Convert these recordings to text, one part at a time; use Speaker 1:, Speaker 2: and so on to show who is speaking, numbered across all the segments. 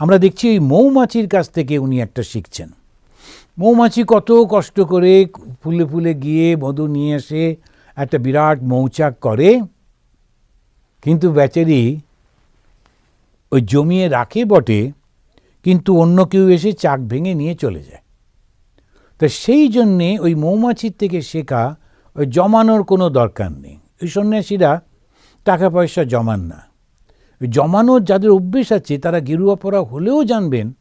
Speaker 1: আমরা দেখছি ওই মৌমাছির কাছ থেকে উনি একটা শিখছেন। মৌমাছি কত কষ্ট করে ফুলে ফুলে গিয়ে মধু নিয়ে এসে একটা বিরাট মৌচাক করে, কিন্তু বেচারি ওই জমিয়ে রাখে বটে, কিন্তু অন্য কেউ এসে চাক ভেঙে নিয়ে চলে যায়। তা সেই জন্যে ওই মৌমাছির থেকে শেখা ওই জমানোর কোনো দরকার নেই। ওই সন্ন্যাসীরা টাকা পয়সা জমান না। ওই জমানোর যাদের অভ্যেস আছে, তারা গেরুয়া পড়া হলেও জানবেন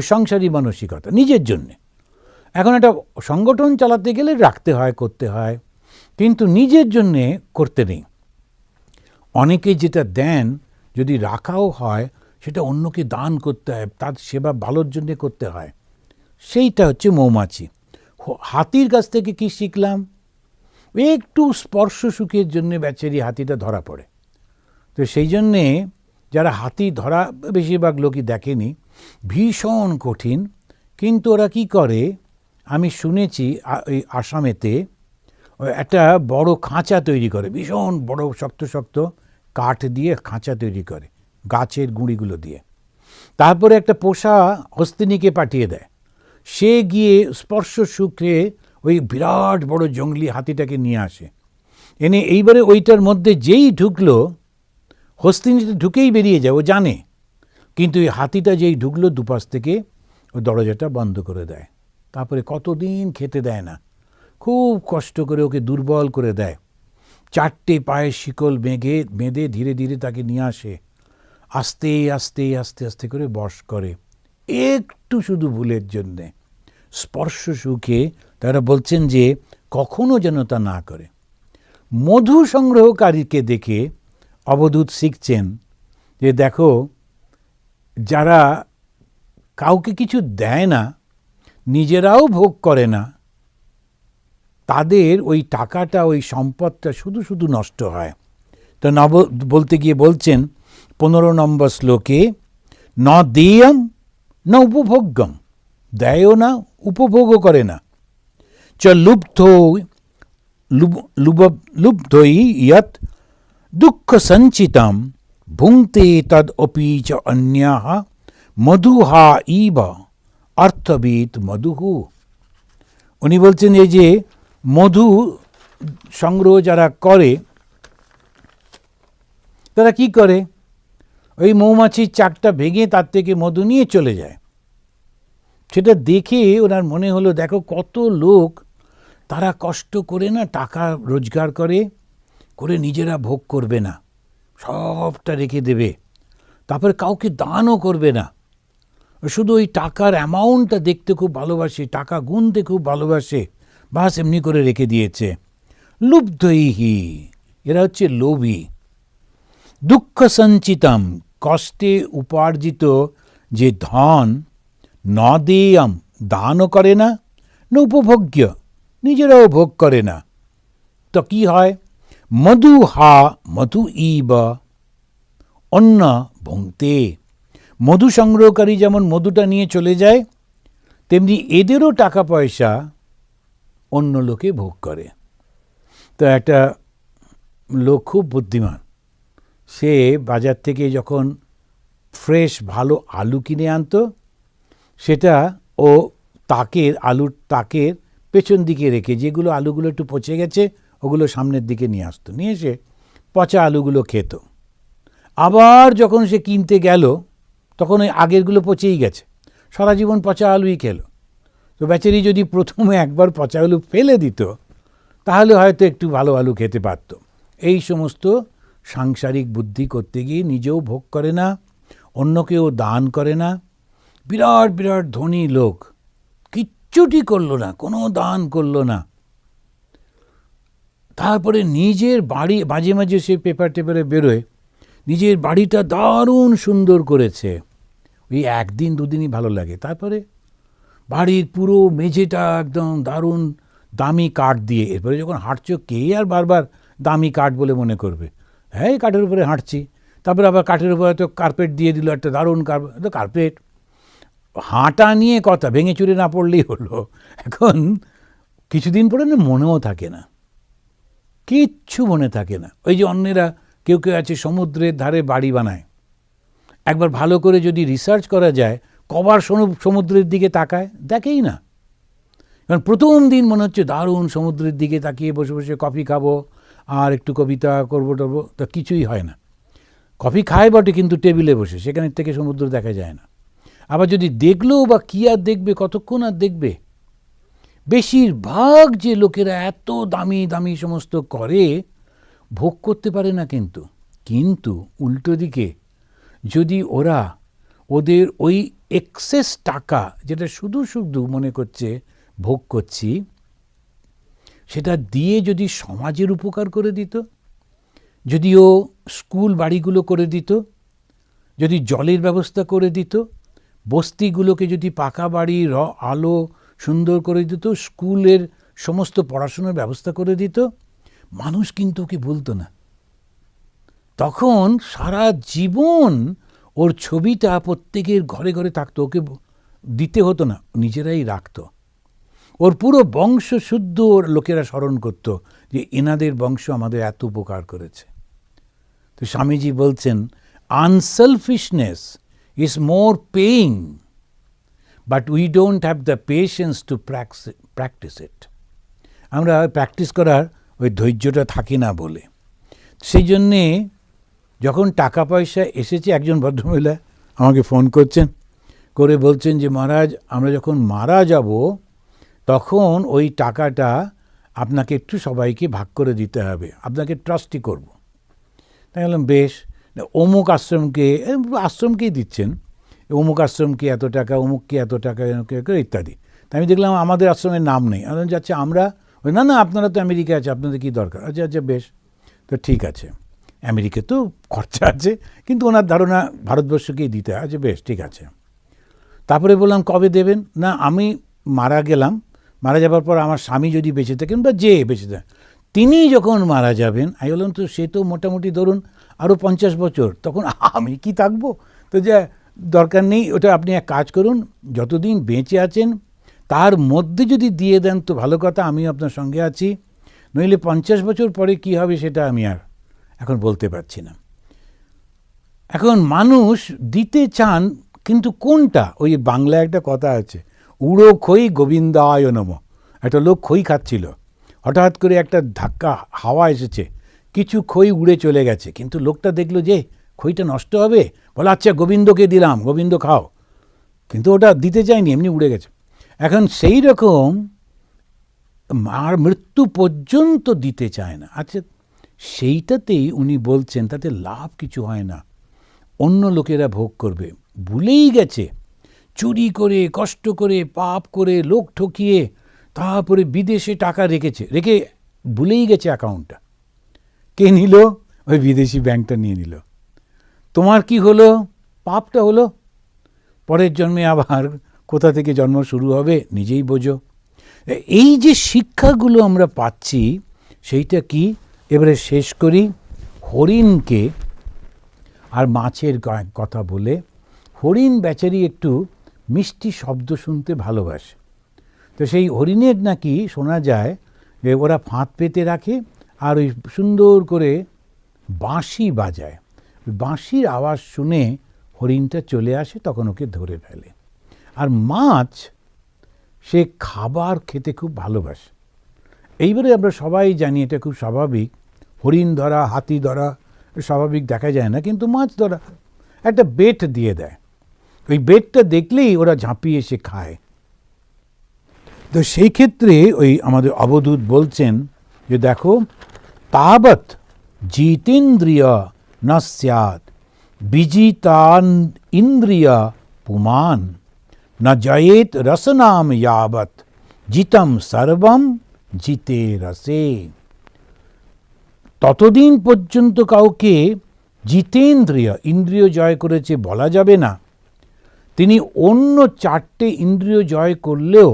Speaker 1: সংসারী মানসিকতা, নিজের জন্যে। এখন একটা সংগঠন চালাতে গেলে রাখতে হয়, করতে হয়, কিন্তু নিজের জন্যে করতে নেই। অনেকে যেটা দেন, যদি রাখাও হয়, সেটা অন্যকে দান করতে হয়, তার সেবা ভালোর জন্যে করতে হয়। সেইটা হচ্ছে মৌমাছি। হাতির কাছ থেকে কি শিখলাম? একটু স্পর্শ সুখের জন্য বেচারি হাতিটা ধরা পড়ে। তো সেই জন্যে যারা হাতি ধরা বেশিরভাগ লোকই দেখেনি, ভীষণ কঠিন। কিন্তু ওরা কি করে? আমি শুনেছি ওই আসামেতে একটা বড় খাঁচা তৈরি করে, ভীষণ বড় শক্ত শক্ত কাঠ দিয়ে খাঁচা তৈরি করে, গাছের গুঁড়িগুলো দিয়ে। তারপরে একটা পোষা হস্তিনীকে পাঠিয়ে দেয়। সে গিয়ে স্পর্শ সুখে ওই বিরাট বড় জঙ্গলি হাতিটাকে নিয়ে আসে। এনে এইবারে ওইটার মধ্যে যেই ঢুকলো হস্তিনীটা ঢুকেই বেরিয়ে যায়, ও জানে। কিন্তু এই হাতিটা যেই ঢুকলো দুপাশ থেকে ওই দরজাটা বন্ধ করে দেয়। তারপরে কতদিন খেতে দেয় না। খুব কষ্ট করে ওকে দুর্বল করে দেয়। চারটে পায়ে শিকল বেঁধে বেঁধে ধীরে ধীরে তাকে নিয়ে আসে। আস্তে আস্তে আস্তে আস্তে করে বশ করে। একটু শুধু ভুলের জন্যে। স্পর্শ সুখে তারা বলছেন যে, কখনো যেন তা না করে। মধু সংগ্রহকারীকে দেখে অবধূত শিখছেন যে দেখো, যারা কাউকে কিছু দেয় না, নিজেরাও ভোগ করে না, তাদের ওই টাকাটা, ওই সম্পদটা শুধু শুধু নষ্ট হয়। তো নব, বলতে গিয়ে বলছেন পনেরো নম্বর শ্লোকে, ন দেয়ম, না উপভোগ্যম, দেয়ও না, উপভোগও করে না। চ লুব্ধ, লুব- লুব- লুব্ধই ইয়ৎ দুঃখ সঞ্চিতম ভুঙ্ক্তে তদ অপি চ অন্যাহ মধুহা ইব অর্থবিদ মধুহু উনি বলছেন, এই যে মধু সংগ্রহ যারা করে, তারা কি করে? ওই মৌমাছির চাকটা ভেঙে তার থেকে মধু নিয়ে চলে যায়। সেটা দেখে ওনার মনে হলো, দেখো কত লোক, তারা কষ্ট করে না টাকা রোজগার করে করে নিজেরা ভোগ করবে না। সবটা রেখে দেবে। তারপরে কাউকে দানও করবে না। শুধু ওই টাকার অ্যামাউন্টটা দেখতে খুব ভালোবাসে, টাকা গুনতে খুব ভালোবাসে, বাস এমনি করে রেখে দিয়েছে। লুব্ধইহি এরা হচ্ছে লোভী। দুঃখ সঞ্চিতম কষ্টে উপার্জিত যে ধন ন দেয়ম দানও করে না না উপভোগ্য নিজেরাও ভোগ করে না। তো কি হয়? মধু হা মধু ইব অন্য ভুংতে মধু সংগ্রহকারী যেমন মধুটা নিয়ে চলে যায় তেমনি এদেরও টাকা পয়সা অন্য লোকে ভোগ করে তো একটা লোক খুব বুদ্ধিমান সে বাজার থেকে যখন ফ্রেশ ভালো আলু কিনে আনতো সেটা ও তাকের আলুর তাকের পেছন দিকে রেখে যেগুলো আলুগুলো একটু পচে গেছে ওগুলো সামনের দিকে নিয়ে আসতো। নিয়ে এসে পচা আলুগুলো খেত। আবার যখন সে কিনতে গেল, তখন ওই আগেরগুলো পচেই গেছে। সারা জীবন পচা আলুই খেলো। তো বেচারি যদি প্রথমে একবার পচা আলু ফেলে দিত, তাহলে হয়তো একটু ভালো আলু খেতে পারত। এই সমস্ত সাংসারিক বুদ্ধি করতে গিয়ে নিজেও ভোগ করে না, অন্যকেও দান করে না। বিরাট বিরাট ধনী লোক। কিচ্ছুটি করল না, কোনো দান করল না। তারপরে নিজের বাড়ি, মাঝে মাঝে সে পেপার টেপারে বেরোয়, নিজের বাড়িটা দারুণ সুন্দর করেছে। ওই একদিন দুদিনই ভালো লাগে। তারপরে বাড়ির পুরো মেঝেটা একদম দারুণ দামি কাঠ দিয়ে, এরপরে যখন হাঁটছো, কে আর বারবার দামি কাঠ বলে মনে করবে? হ্যাঁ কাঠের উপরে হাঁটছি। তারপরে আবার কাঠের উপরে হয়তো কার্পেট দিয়ে দিল একটা দারুণ কার্পেট তো কার্পেট হাঁটা নিয়ে কথা, ভেঙে চুরে না পড়লেই হলো। এখন কিছুদিন পরে না মনেও থাকে না। কিচ্ছু মনে থাকে না। ওই যে অন্যেরা কেউ কেউ আছে সমুদ্রের ধারে বাড়ি বানায়। একবার ভালো করে যদি রিসার্চ করা যায়, কবার সমুদ্রের দিকে তাকায়, দেখেই না। কারণ প্রথম দিন মনে হচ্ছে দারুণ সমুদ্রের দিকে তাকিয়ে বসে বসে কফি খাব, আর একটু কবিতা করব টরবো, তা কিছুই হয় না। কফি খায় বটে কিন্তু টেবিলে বসে, সেখানের থেকে সমুদ্র দেখা যায় না। আবার যদি দেখলেও বা কী আর দেখবে, কতক্ষণ আর দেখবে? বেশিরভাগ যে লোকেরা এত দামি দামি সমস্ত করে, ভোগ করতে পারে না কিন্তু। কিন্তু উল্টো দিকে, যদি ওরা ওদের ওই এক্সেস টাকা যেটা শুধু শুধু মনে করছে ভোগ করছি, সেটা দিয়ে যদি সমাজের উপকার করে দিত, যদিও স্কুল বাড়িগুলো করে দিত, যদি জলের ব্যবস্থা করে দিত, বস্তিগুলোকে যদি পাকা বাড়ি, র, আলো সুন্দর করে দিত, স্কুলের সমস্ত পড়াশোনার ব্যবস্থা করে দিত। মানুষ কিন্তু ওকে বলতো না। তখন সারা জীবন ওর ছবিটা প্রত্যেকের ঘরে ঘরে থাকতো, ওকে দিতে হতো না, নিজেরাই রাখত। ওর পুরো বংশ শুদ্ধ ওর লোকেরা স্মরণ করত যে এনাদের বংশ আমাদের এত উপকার করেছে। তো স্বামীজি বলছেন unselfishness is more paying but we don't have the patience to practice it আমরা প্র্যাকটিস করার ওই ধৈর্যটা থাকে না বলে। সেই জন্যে যখন টাকা পয়সা এসেছে, একজন ভদ্রমহিলা আমাকে ফোন করছেন, করে বলছেন যে, মহারাজ, আমরা যখন মারা যাব, তখন ওই টাকাটা আপনাকে একটু সবাইকে ভাগ করে দিতে হবে। আপনাকে ট্রাস্টি করব। তাই বললাম, বেশ অমুক আশ্রমকে আশ্রমকেই দিচ্ছেন। অমুক আশ্রম কি এত টাকা অমুক কি এত টাকা ইত্যাদি। তা আমি দেখলাম আমাদের আশ্রমের নাম নেই। আমি যাচ্ছে আমরা না না, আপনারা তো আমেরিকা আছে আপনাদের কী দরকার? আচ্ছা আচ্ছা বেশ। তো ঠিক আছে। আমেরিকা তো খরচা আছে, কিন্তু ওনার ধারণা ভারতবর্ষকেই দিতে হয়। আচ্ছা বেশ, ঠিক আছে। তারপরে বললাম, কবে দেবেন? না, আমি মারা গেলাম। মারা যাবার পর আমার স্বামী যদি বেঁচে থাকেন বা যে বেঁচে থাকেন তিনি যখন মারা যাবেন, আমি বললাম, তো সে তো মোটামুটি ধরুন আরও পঞ্চাশ বছর, তখন আমি কি থাকব? তো যা দরকার নেই, ওটা আপনি এক কাজ করুন, যতদিন বেঁচে আছেন, তার মধ্যে যদি দিয়ে দেন, তো ভালো কথা আমি আপনার সঙ্গে আছি। নইলে পঞ্চাশ বছর পরে কি হবে সেটা আমি আর এখন বলতে পারছি না। এখন মানুষ দিতে চান, কিন্তু কোনটা? ওই বাংলায় একটা কথা আছে, উড়ো খই গোবিন্দায় নম। একটা লোক খই খাচ্ছিল। হঠাৎ করে একটা ধাক্কা, হাওয়া এসেছে। কিছু খই উড়ে চলে গেছে, কিন্তু লোকটা দেখল যে খইটা নষ্ট হবে? বলে আচ্ছা গোবিন্দকে দিলাম, গোবিন্দ খাও। কিন্তু ওটা দিতে চায়নি, এমনি উড়ে গেছে। এখন সেই রকম মার মৃত্যু পর্যন্ত দিতে চায় না। আচ্ছা সেইটাতেই উনি বলছেন, তাতে লাভ কিছু হয় না। অন্য লোকেরা ভোগ করবে। ভুলেই গেছে। চুরি করে, কষ্ট করে, পাপ করে, লোক ঠকিয়ে, তারপরে বিদেশে টাকা রেখেছে। রেখে ভুলেই গেছে অ্যাকাউন্টটা কে নিল? ওই বিদেশি ব্যাংকটা নিয়ে নিল। তোমার কি হলো? পাপটা হলো? পরের জন্মে আবার কোথা থেকে জন্ম শুরু হবে? নিজেই বোঝো। এই যে শিক্ষাগুলো আমরা পাচ্ছি, সেইটা কি? এবারে শেষ করি। হরিণকে আর মাছের কথা বলে, হরিণ বেচারি একটু মিষ্টি শব্দ শুনতে ভালোবাসে। তো সেই হরিণের নাকি শোনা যায় যে ওরা ফাঁদ পেতে রাখে আর ওই সুন্দর করে বাঁশি বাজায়। বাঁশির আওয়াজ শুনে হরিণটা চলে আসে, তখন ওকে ধরে ফেলে। আর মাছ, সে খাবার খেতে খুব ভালোবাসে। এইবারে আমরা সবাই জানি এটা খুব স্বাভাবিক। হরিণ ধরা, হাতি ধরা, স্বাভাবিক দেখা যায় না, কিন্তু মাছ ধরা। একটা বেট দিয়ে দেয়। ওই বেটটা দেখলেই ওরা ঝাঁপিয়ে এসে খায়। তো সেই ক্ষেত্রে ওই আমাদের অবধূত বলছেন যে দেখো, তাবৎ জিতেন্দ্রিয় ন স্যাৎ বিজিতান ইন্দ্রিয় পুমান ন জয়েত রসনাম यावत জিতম সর্বম জিতে রসে ততদিন পর্যন্ত কাউকে জিতেন্দ্রিয় ইন্দ্রিয় জয় করেছে বলা যাবে না তিনি অন্য চারটে ইন্দ্রিয় জয় করলেও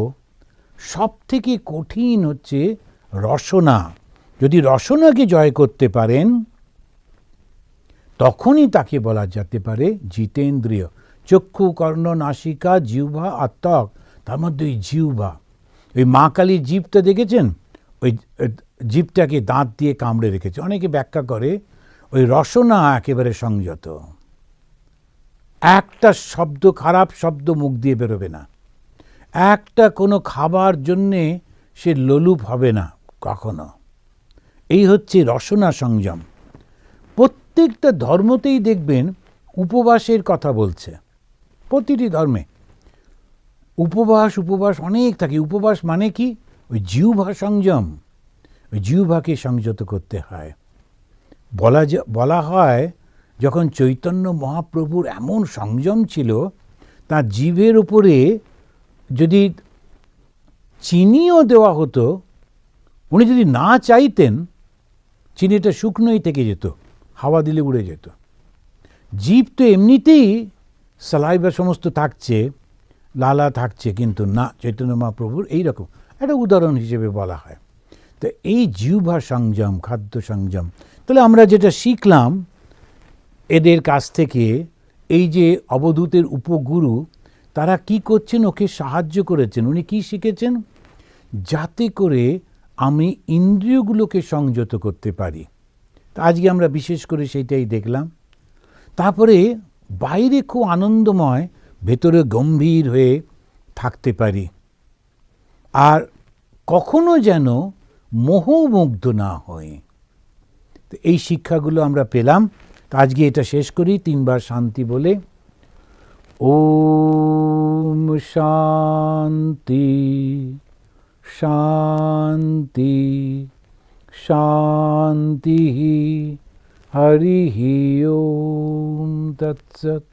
Speaker 1: সব থেকে কঠিন হচ্ছে রসনা যদি রসনাকে জয় করতে পারেন তখনই তাকে বলা যেতে পারে জিতেন্দ্রিয়। চক্ষু, কর্ণ, নাসিকা, জিহ্বা আর ত্বক, তার মধ্যে ওই জিহ্বা। ওই মা কালীর জীবটা দেখেছেন? ওই জীবটাকে দাঁত দিয়ে কামড়ে রেখেছে। অনেকে ব্যাখ্যা করে ওই রসনা একেবারে সংযত। একটা শব্দ খারাপ শব্দ মুখ দিয়ে বেরোবে না। একটা কোনো খাবার জন্যে সে লোলুপ হবে না, কখনো। এই হচ্ছে রসনা সংযম। প্রত্যেকটা ধর্মতেই দেখবেন উপবাসের কথা বলছে। প্রতিটি ধর্মে। উপবাস উপবাস অনেক থাকে। উপবাস মানে কি? ওই জিহ্বা সংযম। ওই জিহ্বাকে সংযত করতে হয়। বলা বলা হয়, যখন চৈতন্য মহাপ্রভুর এমন সংযম ছিল, তার জীবের উপরে যদি চিনিও দেওয়া হতো, উনি যদি না চাইতেন, চিনিটা শুকনোই থেকে যেত। হাওয়া দিলে উড়ে যেত। জীব তো এমনিতেই সালাইবা সমস্ত থাকছে, লালা থাকছে, কিন্তু না, চৈতন্য মহাপ্রভুর এইরকম। একটা উদাহরণ হিসেবে বলা হয়। তো এই জিহ্বা সংযম, খাদ্য সংযম, তাহলে আমরা যেটা শিখলাম, এদের কাছ থেকে এই যে অবধূতের উপগুরু, তারা কি করছেন? ওকে সাহায্য করেছেন। উনি কি শিখেছেন? যাতে করে আমি ইন্দ্রিয়গুলোকে সংযত করতে পারি। তা আজকে আমরা বিশেষ করে সেইটাই দেখলাম। তারপরে বাইরে খুব আনন্দময়, ভেতরে গম্ভীর হয়ে থাকতে পারি। আর কখনো যেন মোহমুগ্ধ না হয় তো এই শিক্ষাগুলো আমরা পেলাম। তো আজকে এটা শেষ করি, তিনবার শান্তি বলে। ওম শান্তি শান্তি। शांति हरि ओम तत्सत।